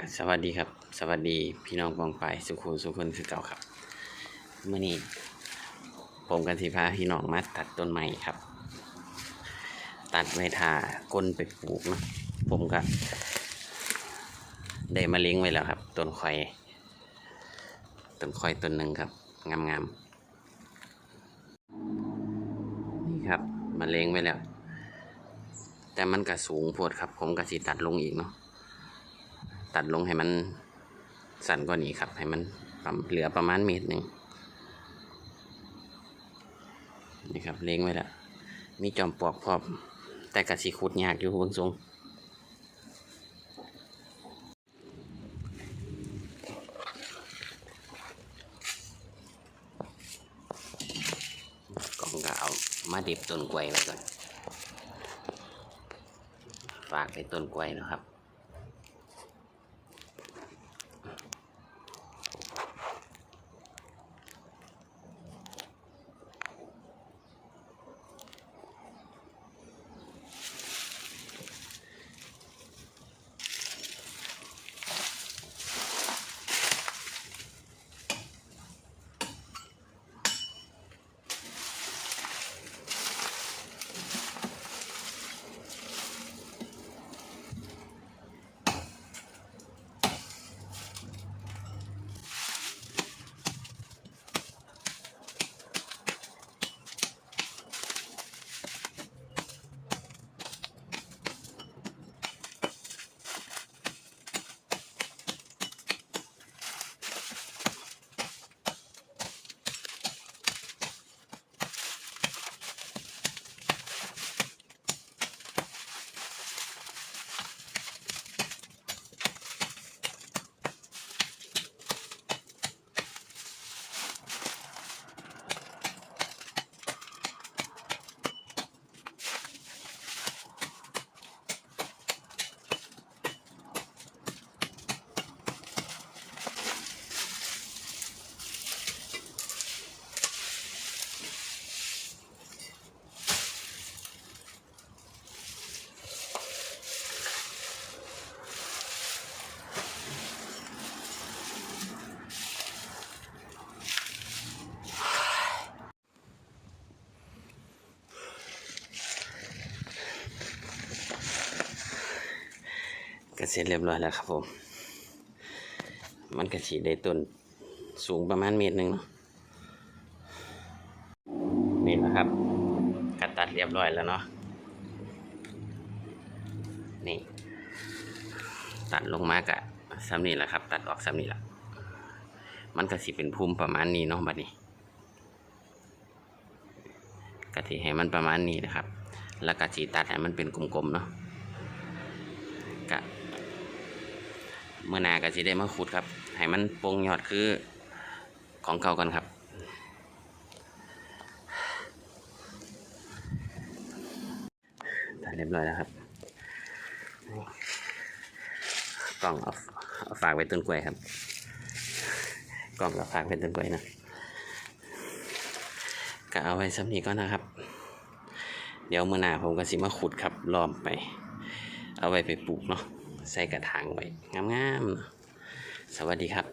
สวัสดีครับ สวัสดีพี่น้องกองไปสุขุมสุขคนคือเก่าครับเมื่อนี้ผมกันสิพาพี่น้องมาตัดต้นไม้ครับ ตัดไว้ทาก้นไปปลูกเนาะผมก็ได้มาเลี้ยงไว้แล้วครับต้นข่อยต้นข่อยต้นหนึ่งครับงามๆนี่ครับมาเลี้ยงไว้แล้ว แต่มันก็สูงโพดครับ ผมก็สิตัดลงอีกเนาะ ตัดลงให้มันสั่นกว่านี้ครับ ให้มันเหลือประมาณเมตรหนึ่งนี่ครับเลี้ยงไว้แล้วมีจอมปลวกพร้อมแต่กระสีขุดยากอยู่เบางทรงกองก็เอามาดิบต้นกล้วยไว้ก่อน ฝากไปต้นกล้วยนะครับ ก็เสร็จเรียบร้อยแล้วครับผม มันกระฉีดได้ต้นสูงประมาณเมตรหนึ่งเนาะนี่นะครับกัดตัดเรียบร้อยแล้วเนาะนี่ ตัดลงมากะซ้ำนี่แหละครับ ตัดออกซ้ำนี่แหละมันก็สิเป็นภูมิประมาณนี้เนาะบัดนี้กะทิให้มันประมาณนี้นะครับ แล้วกะจีตัดให้มันเป็นกลมๆเนาะกะ เมื่อนาก็สิได้มาขุดครับให้มันโปร่งยอดคือของเก่ากันครับตัดเรียบร้อยแล้วครับกล่องเอาเอาฝากไว้ต้นกล้วยครับ กล่องก็ฝากไว้ต้นกล้วยนะก็เอาไว้สักนี้ก็นะครับ เดี๋ยวเมื่อหนาผมก็สิมาขุดครับล้อมไป เอาไว้ไปปลูกเนาะ ใส่กระถางไว้งามๆสวัสดีครับ